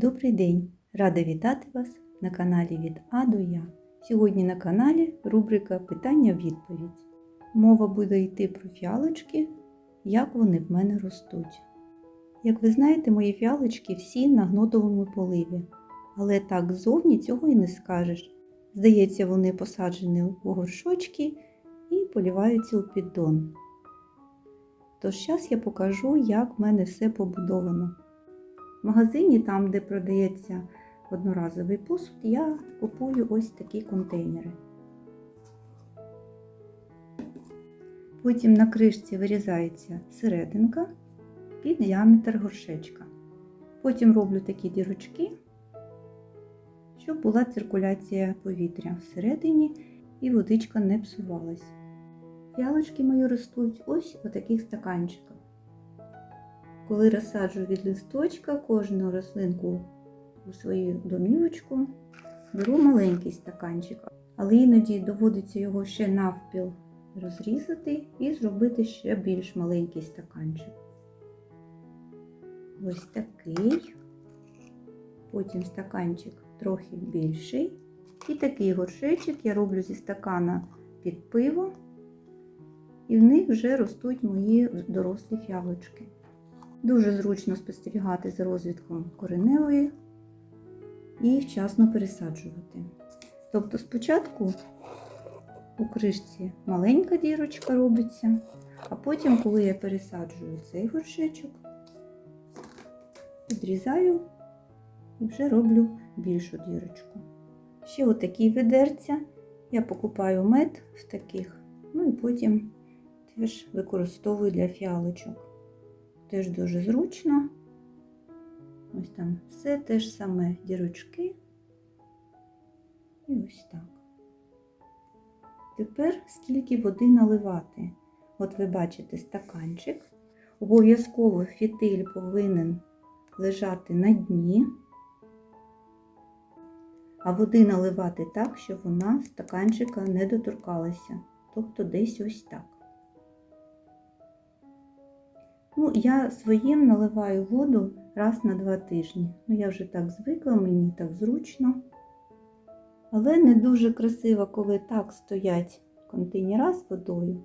Добрий день! Рада вітати вас на каналі від А до Я. Сьогодні на каналі рубрика Питання-відповідь. Мова буде йти про фіалочки, як вони в мене ростуть. Як ви знаєте, мої фіалочки всі на гнотовому поливі, але так ззовні цього і не скажеш. Здається, вони посаджені у горшочки і поліваються у піддон. Тож зараз я покажу, як в мене все побудовано. В магазині, там, де продається одноразовий посуд, я купую ось такі контейнери. Потім на кришці вирізається серединка під діаметр горшечка. Потім роблю такі дірочки, щоб була циркуляція повітря всередині і водичка не псувалась. Фіалочки мої ростуть ось у таких стаканчиках. Коли розсаджую від листочка кожну рослинку у свою домівочку, беру маленький стаканчик, але іноді доводиться його ще навпіл розрізати і зробити ще більш маленький стаканчик. Ось такий, потім стаканчик трохи більший. І такий горшечок я роблю зі стакана під пиво, і в них вже ростуть мої дорослі фіалочки. Дуже зручно спостерігати за розвитком кореневої і вчасно пересаджувати. Тобто спочатку у кришці маленька дірочка робиться, а потім, коли я пересаджую цей горшечок, підрізаю і вже роблю більшу дірочку. Ще отакі ведерця. Я покупаю мед в таких, ну і потім теж використовую для фіалочок. Теж дуже зручно. Ось там все те ж саме дірочки. І ось так. Тепер скільки води наливати. От ви бачите стаканчик. Обов'язково фітиль повинен лежати на дні, а води наливати так, щоб вона стаканчика не доторкалася. Тобто десь ось так. Ну, я своїм наливаю воду раз на два тижні. Ну, я вже так звикла, мені так зручно. Але не дуже красиво, коли так стоять контейнера з водою.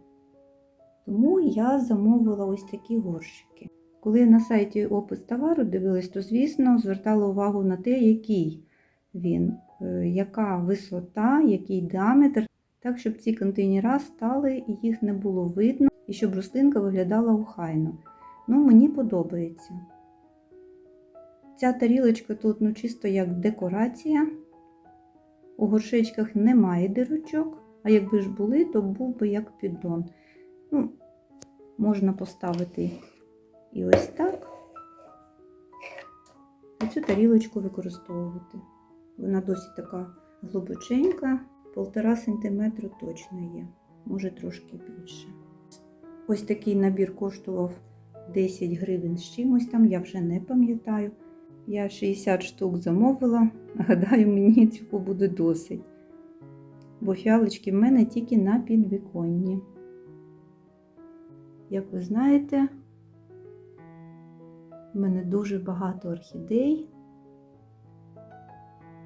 Тому я замовила ось такі горщики. Коли я на сайті опис товару дивилась, то, звісно, звертала увагу на те, який він, е, яка висота, який діаметр, так, щоб ці контейнера стали і їх не було видно, і щоб рослинка виглядала охайно. Ну, мені подобається. Ця тарілочка тут ну, чисто як декорація. У горшечках немає дирочок, а якби ж були, то був би як піддон. Ну, Можна поставити і ось так. І цю тарілочку використовувати. Вона досить така глибоченька, 1,5 см точно є, може трошки більше. Ось такий набір коштував 10 гривень з чимось там, я вже не пам'ятаю. Я 60 штук замовила, гадаю, мені цього буде досить. Бо фіалочки в мене тільки на підвіконні. Як ви знаєте, в мене дуже багато орхідей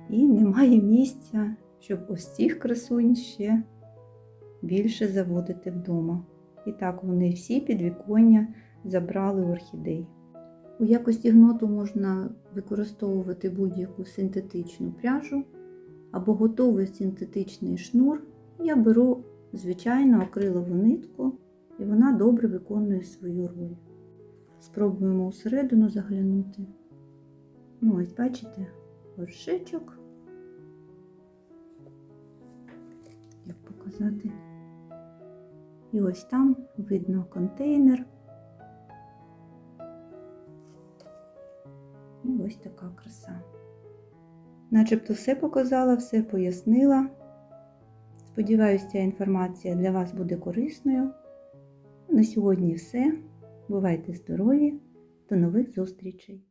і немає місця, щоб ось цих красунь ще більше заводити вдома. І так, вони всі підвіконня забрали орхідей. У якості гноту можна використовувати будь-яку синтетичну пряжу або готовий синтетичний шнур. Я беру звичайну акрилову нитку, і вона добре виконує свою роль. Спробуємо усередину заглянути. Ну, ось, бачите, горшечок. Як показати? І ось там видно контейнер. І ось така краса. Начебто все показала, все пояснила. Сподіваюся, ця інформація для вас буде корисною. На сьогодні все. Бувайте здорові! До нових зустрічей!